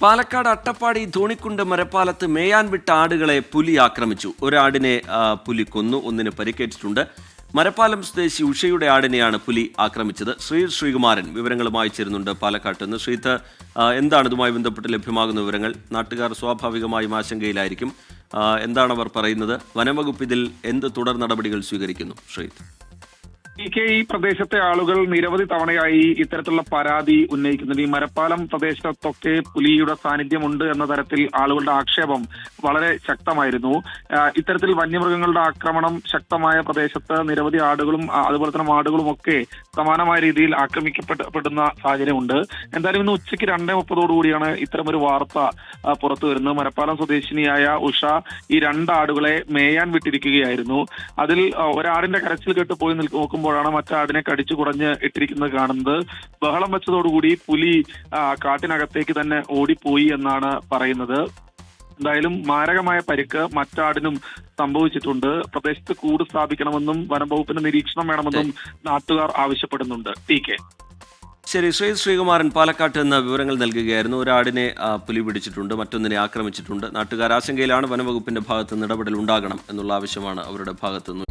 പാലക്കാട് അട്ടപ്പാടി ധോണിക്കുണ്ട് മരപ്പാലത്ത് മേയാൻ വിട്ട ആടുകളെ പുലി ആക്രമിച്ചു. ഒരാടിനെ പുലി കൊന്നു. ഒന്നിന് പരിക്കേറ്റിട്ടുണ്ട്. മരപ്പാലം സ്വദേശി ഉഷയുടെ ആടിനെയാണ് പുലി ആക്രമിച്ചത്. ശ്രീ ശ്രീകുമാരൻ വിവരങ്ങളുമായി ചേരുന്നുണ്ട് പാലക്കാട്ട് നിന്ന്. ശ്രീത്ത് എന്താണ് ഇതുമായി ബന്ധപ്പെട്ട് ലഭ്യമാകുന്ന വിവരങ്ങൾ? നാട്ടുകാർ സ്വാഭാവികമായും ആശങ്കയിലായിരിക്കും. എന്താണ് അവർ പറയുന്നത്? വനംവകുപ്പ് ഇതിൽ എന്ത് തുടർ നടപടികൾ സ്വീകരിക്കുന്നു? ശ്രീത്ത്. ഇ കെ ഈ പ്രദേശത്തെ ആളുകൾ നിരവധി തവണയായി ഇത്തരത്തിലുള്ള പരാതി ഉന്നയിക്കുന്നത് ഈ മരപ്പാലം പ്രദേശത്തൊക്കെ പുലിയുടെ സാന്നിധ്യമുണ്ട് എന്ന തരത്തിൽ ആളുകളുടെ ആക്ഷേപം വളരെ ശക്തമായിരുന്നു. ഇത്തരത്തിൽ വന്യമൃഗങ്ങളുടെ ആക്രമണം ശക്തമായ പ്രദേശത്ത് നിരവധി ആടുകളും അതുപോലെ തന്നെ മാടുകളും ഒക്കെ സമാനമായ രീതിയിൽ ആക്രമിക്കപ്പെടുന്ന സാഹചര്യമുണ്ട്. എന്തായാലും ഇന്ന് ഉച്ചയ്ക്ക് രണ്ടേ മുപ്പതോടുകൂടിയാണ് ഇത്തരമൊരു വാർത്ത പുറത്തു വരുന്നത്. മരപ്പാലം സ്വദേശിനിയായ ഉഷ ഈ രണ്ട് ആടുകളെ മേയാൻ വിട്ടിരിക്കുകയായിരുന്നു. അതിൽ ഒരാടിന്റെ കരച്ചിൽ കേട്ട് പോയി നിൽക്ക് നോക്കുമ്പോഴാണ് മറ്റാടിനെ കടിച്ചു കുറഞ്ഞ് ഇട്ടിരിക്കുന്നത് കാണുന്നത്. ബഹളം വെച്ചതോടുകൂടി പുലി കാട്ടിനകത്തേക്ക് തന്നെ ഓടിപ്പോയി എന്നാണ് പറയുന്നത്. എന്തായാലും മാരകമായ പരിക്ക് മറ്റാടിനും സംഭവിച്ചിട്ടുണ്ട്. പ്രദേശത്ത് കൂട് സ്ഥാപിക്കണമെന്നും വനം വകുപ്പിന് നിരീക്ഷണം വേണമെന്നും നാട്ടുകാർ ആവശ്യപ്പെടുന്നുണ്ട്. T K. ശരി ശ്രീ ശ്രീകുമാരൻ പാലക്കാട്ട് എന്ന വിവരങ്ങൾ നൽകുകയായിരുന്നു. ഒരാടിനെ പുലി പിടിച്ചിട്ടുണ്ട് മറ്റൊന്നിനെ ആക്രമിച്ചിട്ടുണ്ട്. നാട്ടുകാർ ആശങ്കയിലാണ് വനംവകുപ്പിന്റെ ഭാഗത്ത് നിന്ന് ഇടപെടൽ ഉണ്ടാകണം എന്നുള്ള ആവശ്യമാണ് അവരുടെ ഭാഗത്ത് നിന്ന്